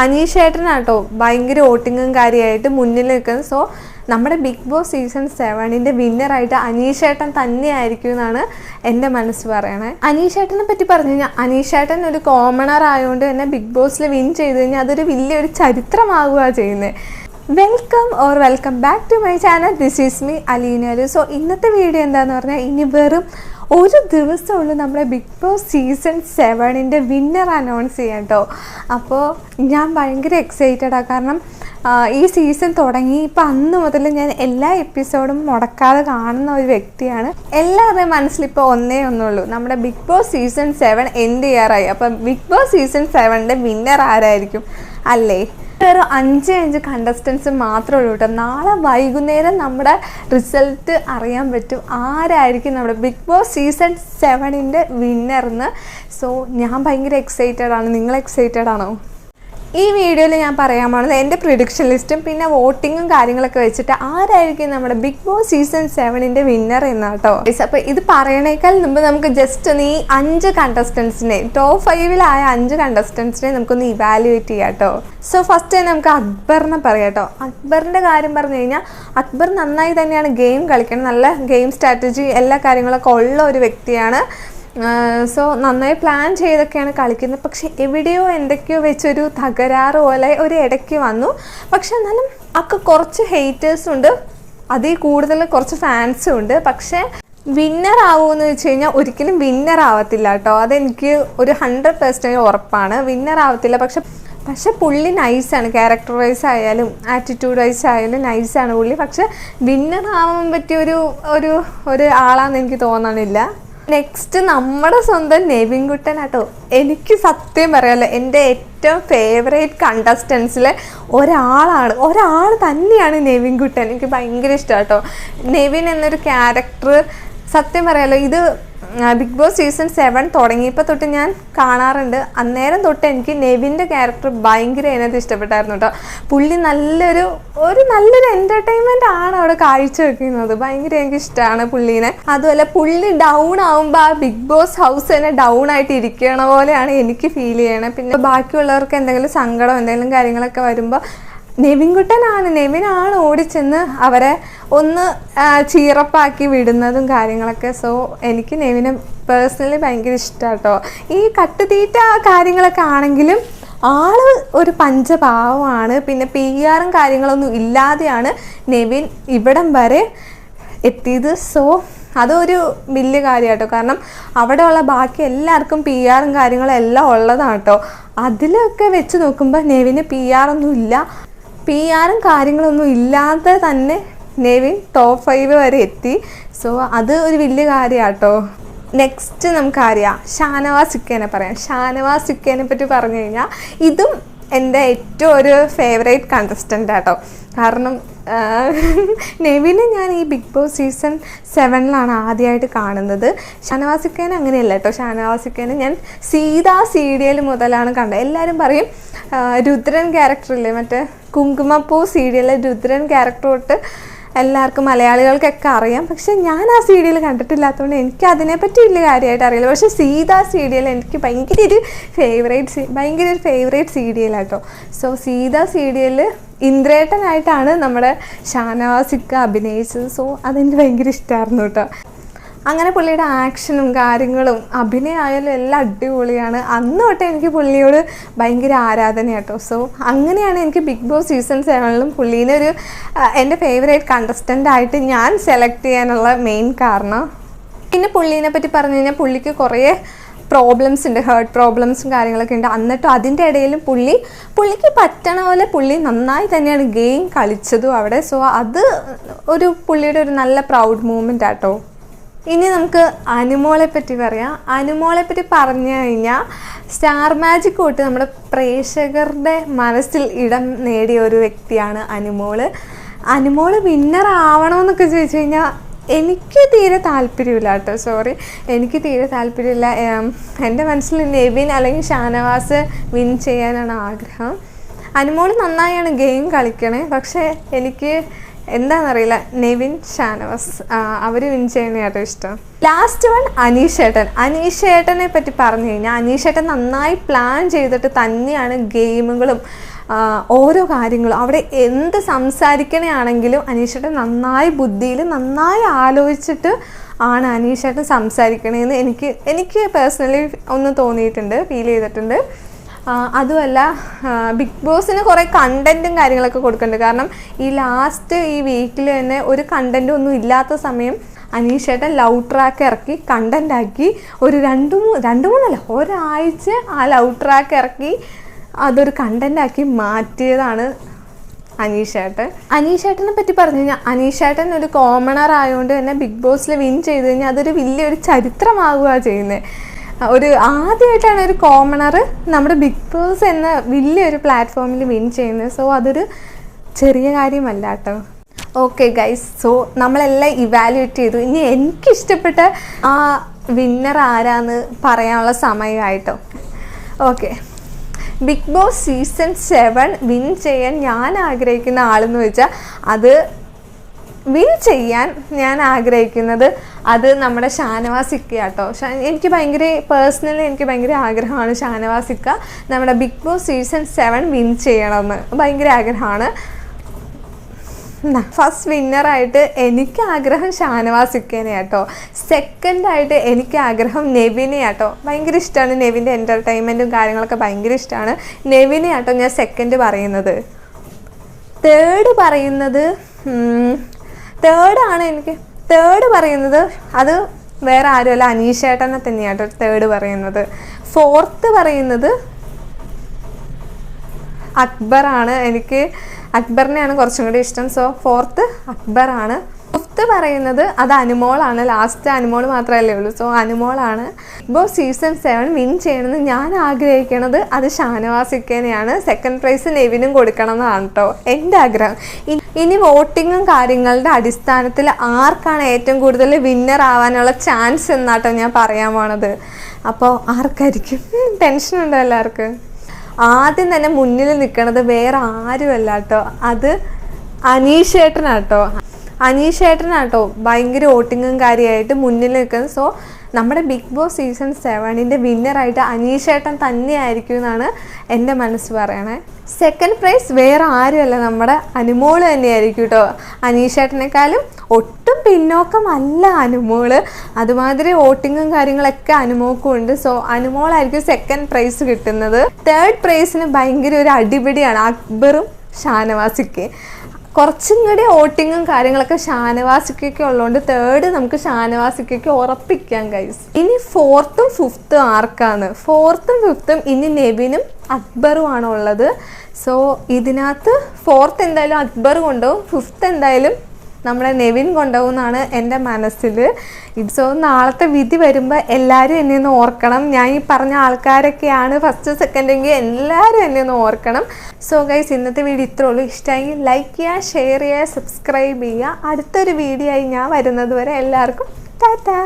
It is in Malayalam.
അനീഷേട്ടനാട്ടോ ഭയങ്കര വോട്ടിങ്ങും കാര്യമായിട്ട് മുന്നിൽ നിൽക്കുന്നത് സോ നമ്മുടെ ബിഗ് ബോസ് സീസൺ സെവനിന്റെ വിന്നറായിട്ട് അനീഷേട്ടൻ തന്നെയായിരിക്കും എന്നാണ് എന്റെ മനസ്സ് പറയണേ. അനീഷേട്ടനെ പറ്റി പറഞ്ഞു കഴിഞ്ഞാൽ അനീഷേട്ടൻ ഒരു കോമണർ ആയതുകൊണ്ട് തന്നെ ബിഗ് ബോസിൽ വിൻ ചെയ്ത് കഴിഞ്ഞാൽ അതൊരു വലിയൊരു ചരിത്രമാകുക ചെയ്യുന്നത് welcome or welcome back to my channel this is me അലീനലു so ഇന്നത്തെ വീഡിയോ എന്താണെന്ന് പറഞ്ഞാൽ ഇനി വെറും ഒരു ദിവസമുള്ളൂ നമ്മുടെ ബിഗ് ബോസ് സീസൺ സെവനിന്റെ വിന്നർ അനൗൺസ് ചെയ്യാം കേട്ടോ അപ്പോൾ ഞാൻ ഭയങ്കര എക്സൈറ്റഡാണ് കാരണം ഈ സീസൺ തുടങ്ങി ഇപ്പം അന്ന് മുതൽ ഞാൻ എല്ലാ എപ്പിസോഡും മുടക്കാതെ കാണുന്ന ഒരു വ്യക്തിയാണ്. എല്ലാവരുടെയും മനസ്സിലിപ്പോൾ ഒന്നേ ഒന്നുള്ളൂ. നമ്മുടെ big boss season seven end ചെയ്യാറായി. അപ്പം ബിഗ് ബോസ് സീസൺ സെവനിന്റെ വിന്നർ ആരായിരിക്കും? അല്ലേ? വേറെ അഞ്ച് അഞ്ച് കണ്ടസ്റ്റൻസ് മാത്രമേ ഉള്ളൂ കേട്ടോ. നാളെ വൈകുന്നേരം നമ്മുടെ റിസൾട്ട് അറിയാൻ പറ്റും ആരായിരിക്കും നമ്മുടെ ബിഗ് ബോസ് സീസൺ സെവനിന്റെ വിന്നർന്ന് സോ ഞാൻ ഭയങ്കര എക്സൈറ്റഡ് ആണ്. നിങ്ങൾ എക്സൈറ്റഡ് ആണോ? ഈ വീഡിയോയിൽ ഞാൻ പറയാൻ പോകുന്നത് എന്റെ പ്രിഡിക്ഷൻ ലിസ്റ്റും പിന്നെ വോട്ടിങ്ങും കാര്യങ്ങളൊക്കെ വെച്ചിട്ട് ആരായിരിക്കും നമ്മുടെ ബിഗ് ബോസ് സീസൺ സെവനിന്റെ വിന്നർ എന്നാട്ടോ. അപ്പോൾ ഇത് പറയണേക്കാൾ മുമ്പ് നമുക്ക് ജസ്റ്റ് ഒന്ന് ഈ അഞ്ച് കണ്ടസ്റ്റൻസിനെ ടോപ്പ് ഫൈവിലായ അഞ്ച് കണ്ടസ്റ്റൻസിനെ നമുക്കൊന്ന് ഇവാലുവേറ്റ് ചെയ്യാം കേട്ടോ സോ ഫസ്റ്റ് നമുക്ക് അക്ബറിനെ പറയാം കേട്ടോ അക്ബറിന്റെ കാര്യം പറഞ്ഞു കഴിഞ്ഞാൽ അക്ബർ നന്നായി തന്നെയാണ് ഗെയിം കളിക്കുന്നത് നല്ല ഗെയിം സ്ട്രാറ്റജി എല്ലാ കാര്യങ്ങളൊക്കെ ഉള്ള ഒരു വ്യക്തിയാണ്. സോ നന്നായി പ്ലാൻ ചെയ്തൊക്കെയാണ് കളിക്കുന്നത്. പക്ഷെ എവിടെയോ എന്തൊക്കെയോ വെച്ചൊരു തകരാറ് പോലെ ഒരു ഇടയ്ക്ക് വന്നു. പക്ഷെ എന്നാലും ഒക്കെ കുറച്ച് ഹേറ്റേഴ്സും ഉണ്ട്. അതിൽ കൂടുതൽ കുറച്ച് ഫാൻസും ഉണ്ട്. പക്ഷേ വിന്നർ ആവുമെന്ന് വെച്ച് കഴിഞ്ഞാൽ ഒരിക്കലും വിന്നർ ആവത്തില്ല കേട്ടോ. അതെനിക്ക് ഒരു ഹൺഡ്രഡ് പെർസെന്റേജ് ഉറപ്പാണ്. വിന്നർ ആവത്തില്ല. പക്ഷെ പക്ഷെ പുള്ളി നൈസാണ് ക്യാരക്ടർ വൈസ് ആയാലും ആറ്റിറ്റ്യൂഡ് വൈസ് ആയാലും നൈസാണ് പുള്ളി. പക്ഷെ വിന്നർ ആവാൻ പറ്റിയ ഒരു ഒരു ഒരു ആളാന്ന് എനിക്ക് തോന്നണില്ല. നെക്സ്റ്റ് നമ്മുടെ സ്വന്തം നെവിൻകുട്ടൻ ആട്ടോ എനിക്ക് സത്യം പറയാമല്ലോ എന്റെ ഏറ്റവും ഫേവറേറ്റ് കണ്ടസ്റ്റൻസിലെ ഒരാളാണ്. ഒരാൾ തന്നെയാണ് നെവിൻകുട്ടൻ എനിക്ക് ഭയങ്കര ഇഷ്ടമാണ് കേട്ടോ നെവിൻ എന്നൊരു ക്യാരക്ടർ സത്യം പറയാമല്ലോ ഇത് ബിഗ് ബോസ് സീസൺ സെവൻ തുടങ്ങിയപ്പോൾ തൊട്ട് ഞാൻ കാണാറുണ്ട്. അന്നേരം തൊട്ട് എനിക്ക് നെവിന്റെ ക്യാരക്ടർ ഭയങ്കര അതിനകത്ത് ഇഷ്ടപ്പെട്ടായിരുന്നു കേട്ടോ പുള്ളി നല്ലൊരു ഒരു നല്ലൊരു എന്റർടൈൻമെന്റ് ആണ് അവിടെ കാഴ്ചവെക്കുന്നത്. ഭയങ്കര എനിക്ക് ഇഷ്ടമാണ് പുള്ളീനെ. അതുപോലെ പുള്ളി ഡൗൺ ആവുമ്പോൾ ആ ബിഗ് ബോസ് ഹൗസ് തന്നെ ഡൗൺ ആയിട്ട് ഇരിക്കണ പോലെയാണ് എനിക്ക് ഫീൽ ചെയ്യണത് പിന്നെ ബാക്കിയുള്ളവർക്ക് എന്തെങ്കിലും സങ്കടം എന്തെങ്കിലും കാര്യങ്ങളൊക്കെ വരുമ്പോൾ നെവിൻകുട്ടനാണ്. നെവിനാണ് ഓടിച്ചെന്ന് അവരെ ഒന്ന് ചീറപ്പാക്കി വിടുന്നതും കാര്യങ്ങളൊക്കെ. സോ എനിക്ക് നെവിനെ പേഴ്സണലി ഭയങ്കര ഇഷ്ടാട്ടോ. ഈ കട്ടുതീറ്റ കാര്യങ്ങളൊക്കെ ആണെങ്കിലും ആൾ ഒരു പഞ്ചഭാവമാണ്. പിന്നെ പി ആറും കാര്യങ്ങളൊന്നും ഇല്ലാതെയാണ് നെവിൻ ഇവിടം വരെ എത്തിയത്. സോ അതൊരു വലിയ കാര്യമാട്ടോ കാരണം അവിടെയുള്ള ബാക്കി എല്ലാവർക്കും പി ആറും കാര്യങ്ങളും എല്ലാം ഉള്ളതാണ് കേട്ടോ അതിലൊക്കെ വെച്ച് നോക്കുമ്പോൾ നെവിന് പി ആറൊന്നും ഇല്ല. പി ആറും കാര്യങ്ങളൊന്നും ഇല്ലാതെ തന്നെ നെവിൻ ടോപ്പ് ഫൈവ് വരെ എത്തി. സോ അത് ഒരു വലിയ കാര്യമാട്ടോ നെക്സ്റ്റ് നമുക്കറിയാം ഷാനവാസ് സിക്കേനെ പറയാം. ഷാനവാസ് സിക്കേനെ പറ്റി പറഞ്ഞു കഴിഞ്ഞാൽ ഇതും എന്റെ ഏറ്റവും ഒരു ഫേവറേറ്റ് കണ്ടസ്റ്റന്റ് ആട്ടോ. കാരണം നെവിനെ ഞാൻ ഈ ബിഗ് ബോസ് സീസൺ സെവനിലാണ് ആദ്യമായിട്ട് കാണുന്നത്. ഷാനവാസിക്കേനെ അങ്ങനെയല്ല കേട്ടോ. ഷാനവാസിക്കേനെ ഞാൻ സീത സീരിയൽ മുതലാണ് കണ്ടത്. എല്ലാവരും പറയും രുദ്രൻ ക്യാരക്ടറില്ലേ മറ്റേ കുങ്കുമപ്പൂ സീരിയലിലെ രുദ്രൻ ക്യാരക്ടർ തൊട്ട് എല്ലാവർക്കും മലയാളികൾക്കൊക്കെ അറിയാം. പക്ഷെ ഞാൻ ആ സീരിയൽ കണ്ടിട്ടില്ലാത്തതുകൊണ്ട് എനിക്ക് അതിനെപ്പറ്റി വലിയ കാര്യമായിട്ട് അറിയില്ല. പക്ഷെ സീത സീരിയൽ എനിക്ക് ഭയങ്കര ഒരു ഫേവറേറ്റ് ഭയങ്കര ഒരു ഫേവറേറ്റ് സീരിയലാട്ടോ സോ സീത സീരിയൽ ഇന്ദ്രേട്ടനായിട്ടാണ് നമ്മുടെ ഷാനവാസിക്ക അഭിനയിച്ചത്. സോ അതെനിക്ക് ഭയങ്കര ഇഷ്ടമായിരുന്നു കേട്ടോ. അങ്ങനെ പുള്ളിയുടെ ആക്ഷനും കാര്യങ്ങളും അഭിനയമായാലും എല്ലാം അടിപൊളിയാണ്. അന്ന് തൊട്ട് എനിക്ക് പുള്ളിയോട് ഭയങ്കര ആരാധന കേട്ടോ സോ അങ്ങനെയാണ് എനിക്ക് ബിഗ് ബോസ് സീസൺ സെവനിലും പുള്ളീനെ ഒരു എന്റെ ഫേവറേറ്റ് കണ്ടസ്റ്റന്റ് ആയിട്ട് ഞാൻ സെലക്ട് ചെയ്യാനുള്ള മെയിൻ കാരണം. പിന്നെ പുള്ളീനെ പറ്റി പറഞ്ഞു കഴിഞ്ഞാൽ പുള്ളിക്ക് കുറേ പ്രോബ്ലംസ് ഉണ്ട് ഹേർട്ട് പ്രോബ്ലംസും കാര്യങ്ങളൊക്കെ ഉണ്ട്. എന്നിട്ടും അതിന്റെ ഇടയിലും പുള്ളി പുള്ളിക്ക് പറ്റണ പോലെ പുള്ളി നന്നായി തന്നെയാണ് ഗെയിം കളിച്ചതും അവിടെ. സോ അത് ഒരു പുള്ളിയുടെ ഒരു നല്ല പ്രൗഡ് മൂമെന്റ് ആട്ടോ. ഇനി നമുക്ക് അനുമോളെ പറ്റി പറയാം. അനുമോളെ പറ്റി പറഞ്ഞു കഴിഞ്ഞാൽ സ്റ്റാർ മാജിക് തൊട്ട് നമ്മുടെ പ്രേക്ഷകരുടെ മനസ്സിൽ ഇടം നേടിയ ഒരു വ്യക്തിയാണ് അനുമോൾ. അനുമോൾ വിന്നർ ആവണമെന്നൊക്കെ ചോദിച്ചു കഴിഞ്ഞാൽ എനിക്ക് തീരെ താല്പര്യമില്ല കേട്ടോ സോറി എനിക്ക് തീരെ താല്പര്യമില്ല. എന്റെ മനസ്സിൽ നെവിൻ അല്ലെങ്കിൽ ഷാനവാസ് വിൻ ചെയ്യാനാണ് ആഗ്രഹം. അനുമോൾ നന്നായാണ് ഗെയിം കളിക്കണേ. പക്ഷേ എനിക്ക് എന്താണെന്നറിയില്ല നെവിൻ ഷാനവാസ്. അവർ വിൻ ചെയ്യണേട്ടോ ഇഷ്ടം. ലാസ്റ്റ് വൺ അനീഷ് ഏട്ടൻ അനീഷ് അനീഷേട്ടനെ പറ്റി പറഞ്ഞു കഴിഞ്ഞാൽ അനീഷേട്ടൻ നന്നായി പ്ലാൻ ചെയ്തിട്ട് തന്നെയാണ് ഗെയിമുകളും ഓരോ കാര്യങ്ങളും. അവിടെ എന്ത് സംസാരിക്കണേ ആണെങ്കിലും അനീഷേട്ടൻ നന്നായി ബുദ്ധിയിൽ നന്നായി ആലോചിച്ചിട്ട് ആണ് അനീഷ് അനീഷേട്ടൻ സംസാരിക്കണേന്ന് എനിക്ക് എനിക്ക് പേഴ്സണലി ഒന്ന് തോന്നിയിട്ടുണ്ട് ഫീൽ ചെയ്തിട്ടുണ്ട്. അതുമല്ല ബിഗ് ബോസിന് കുറേ കണ്ടന്റും കാര്യങ്ങളൊക്കെ കൊടുക്കുന്നുണ്ട് കാരണം ഈ ലാസ്റ്റ് ഈ വീക്കിൽ തന്നെ ഒരു കണ്ടന്റും ഒന്നും ഇല്ലാത്ത സമയം അനീഷേട്ടൻ ലവ് ട്രാക്ക് ഇറക്കി കണ്ടന്റ് ആക്കി ഒരു രണ്ട് മൂന്ന് രണ്ട് മൂന്നല്ല ഒരാഴ്ച ആ ലവ് ട്രാക്ക് ഇറക്കി അതൊരു കണ്ടന്റ് ആക്കി മാറ്റിയതാണ് അനീഷേട്ടൻ. അനീഷേട്ടനെ പറ്റി പറഞ്ഞു കഴിഞ്ഞാൽ അനീഷേട്ടൻ ഒരു കോമണർ ആയതുകൊണ്ട് തന്നെ ബിഗ് ബോസിൽ വിൻ ചെയ്ത് കഴിഞ്ഞാൽ അതൊരു വലിയൊരു ചരിത്രമാകുക ചെയ്യുന്നത് ഒരു ആദ്യമായിട്ടാണ് ഒരു കോമണർ നമ്മുടെ ബിഗ് ബോസ് എന്ന വലിയൊരു പ്ലാറ്റ്ഫോമിൽ വിൻ ചെയ്യുന്നത്. സോ അതൊരു ചെറിയ കാര്യമല്ല കേട്ടോ. ഓക്കെ ഗൈസ് സോ നമ്മളെല്ലാം ഇവാലുവേറ്റ് ചെയ്തു. ഇനി എനിക്കിഷ്ടപ്പെട്ട ആ വിന്നർ ആരാന്ന് പറയാനുള്ള സമയമായിട്ടോ. Okay big boss season seven win ചെയ്യാൻ ഞാൻ ആഗ്രഹിക്കുന്ന ആളെന്ന് വെച്ചാൽ അത് വിൻ ചെയ്യാൻ ഞാൻ ആഗ്രഹിക്കുന്നത് അത് നമ്മുടെ ഷാനവാസിക്ക കേട്ടോ എനിക്ക് ഭയങ്കര പേഴ്സണലി എനിക്ക് ഭയങ്കര ആഗ്രഹമാണ് ഷാനവാസിക്ക നമ്മുടെ big boss season seven win ചെയ്യണമെന്ന്. ഭയങ്കര ആഗ്രഹമാണ്. ഫസ്റ്റ് വിന്നറായിട്ട് എനിക്ക് ആഗ്രഹം ഷാനവാസിക്കേനെ കേട്ടോ സെക്കൻഡായിട്ട് എനിക്ക് ആഗ്രഹം നെവിനെ കേട്ടോ ഭയങ്കര ഇഷ്ടമാണ് നെവിന്റെ എന്റർടൈൻമെന്റും കാര്യങ്ങളൊക്കെ ഭയങ്കര ഇഷ്ടമാണ് നെവിനെ കേട്ടോ ഞാൻ സെക്കൻഡ് പറയുന്നത്. തേർഡ് പറയുന്നത് തേർഡാണ് എനിക്ക്. തേർഡ് പറയുന്നത് അത് വേറെ ആരുമല്ല അനീഷേട്ടനെ തന്നെയാട്ടോ തേർഡ് പറയുന്നത്. ഫോർത്ത് പറയുന്നത് അക്ബറാണ്. എനിക്ക് അക്ബറിനെയാണ് കുറച്ചും കൂടി ഇഷ്ടം. So fourth അക്ബറാണ്. ഫിഫ്ത്ത് പറയുന്നത് അത് അനുമോളാണ്. ലാസ്റ്റ് അനുമോൾ മാത്രമല്ലേ ഉള്ളൂ. സോ അനുമോളാണ്. ഇപ്പോൾ സീസൺ സെവൻ വിൻ ചെയ്യണമെന്ന് ഞാൻ ആഗ്രഹിക്കണത് അത് ഷാനവാസിക്കേനെയാണ് സെക്കൻഡ് പ്രൈസ് നെവിനും കൊടുക്കണം എന്നാണ് കേട്ടോ എന്റെ ആഗ്രഹം. ഇനി വോട്ടിങ്ങും കാര്യങ്ങളുടെ അടിസ്ഥാനത്തിൽ ആർക്കാണ് ഏറ്റവും കൂടുതൽ വിന്നർ ആവാനുള്ള ചാൻസ് എന്നാട്ടോ ഞാൻ പറയാൻ പോണത്. അപ്പോൾ ആർക്കായിരിക്കും? ടെൻഷൻ ഉണ്ടോ എല്ലാവർക്കും? ആദ്യം തന്നെ മുന്നിൽ നിൽക്കുന്നത് വേറെ ആരുമല്ല കേട്ടോ അത് അനീഷേട്ടനാട്ടോ അനീഷേട്ടനാട്ടോ ഭയങ്കര വോട്ടിങ്ങും കാര്യമായിട്ട് മുന്നിൽ നിൽക്കുന്നത്. സോ നമ്മുടെ ബിഗ് ബോസ് സീസൺ സെവനിന്റെ വിന്നറായിട്ട് അനീഷേട്ടൻ തന്നെയായിരിക്കും എന്നാണ് എന്റെ മനസ്സ് പറയണേ. സെക്കൻഡ് പ്രൈസ് വേറെ ആരുമല്ല നമ്മുടെ അനുമോൾ തന്നെയായിരിക്കും കേട്ടോ അനീഷേട്ടനേക്കാളും ഒട്ടും പിന്നോക്കമല്ല അനുമോൾ. അതുമാതിരി വോട്ടിങ്ങും കാര്യങ്ങളൊക്കെ അനുമോക്കും ഉണ്ട് സോ അനുമോളായിരിക്കും സെക്കൻഡ് പ്രൈസ് കിട്ടുന്നത്. തേർഡ് പ്രൈസിന് ഭയങ്കര ഒരു അടിപിടിയാണ് അക്ബറും ഷാനവാസിക്ക്. കുറച്ചും കൂടി ഓട്ടിങ്ങും കാര്യങ്ങളൊക്കെ ഷാനവാസിക്കൊക്കെ ഉള്ളതുകൊണ്ട് തേർഡ് നമുക്ക് ഷാനവാസിക്കൊക്കെ ഉറപ്പിക്കാം കഴിയും ഇനി ഫോർത്തും ഫിഫ്ത്തും ആർക്കാണ്? ഫോർത്തും ഫിഫ്ത്തും ഇനി നെബിനും അക്ബറും ആണ് ഉള്ളത് സോ ഇതിനകത്ത് ഫോർത്ത് എന്തായാലും അക്ബർ കൊണ്ടുപോകും ഫിഫ്ത്ത് എന്തായാലും നമ്മുടെ നെവിൻ കൊണ്ടുപോകുന്നതാണ് എന്റെ മനസ്സിൽ. സോ നാളത്തെ വിധി വരുമ്പോൾ എല്ലാവരും എന്നെ ഒന്ന് ഓർക്കണം. ഞാൻ ഈ പറഞ്ഞ ആൾക്കാരൊക്കെയാണ് ഫസ്റ്റ് സെക്കൻഡ് എങ്കിൽ എല്ലാവരും എന്നെ ഒന്ന് ഓർക്കണം. സോ ഗൈസ് ഇന്നത്തെ വീഡിയോ ഇത്രേ ഉള്ളൂ. ഇഷ്ടമായി ലൈക്ക് ചെയ്യുക ഷെയർ ചെയ്യുക സബ്സ്ക്രൈബ് ചെയ്യുക. അടുത്തൊരു വീഡിയോ ആയി ഞാൻ വരുന്നത് വരെ എല്ലാവർക്കും ടാറ്റാ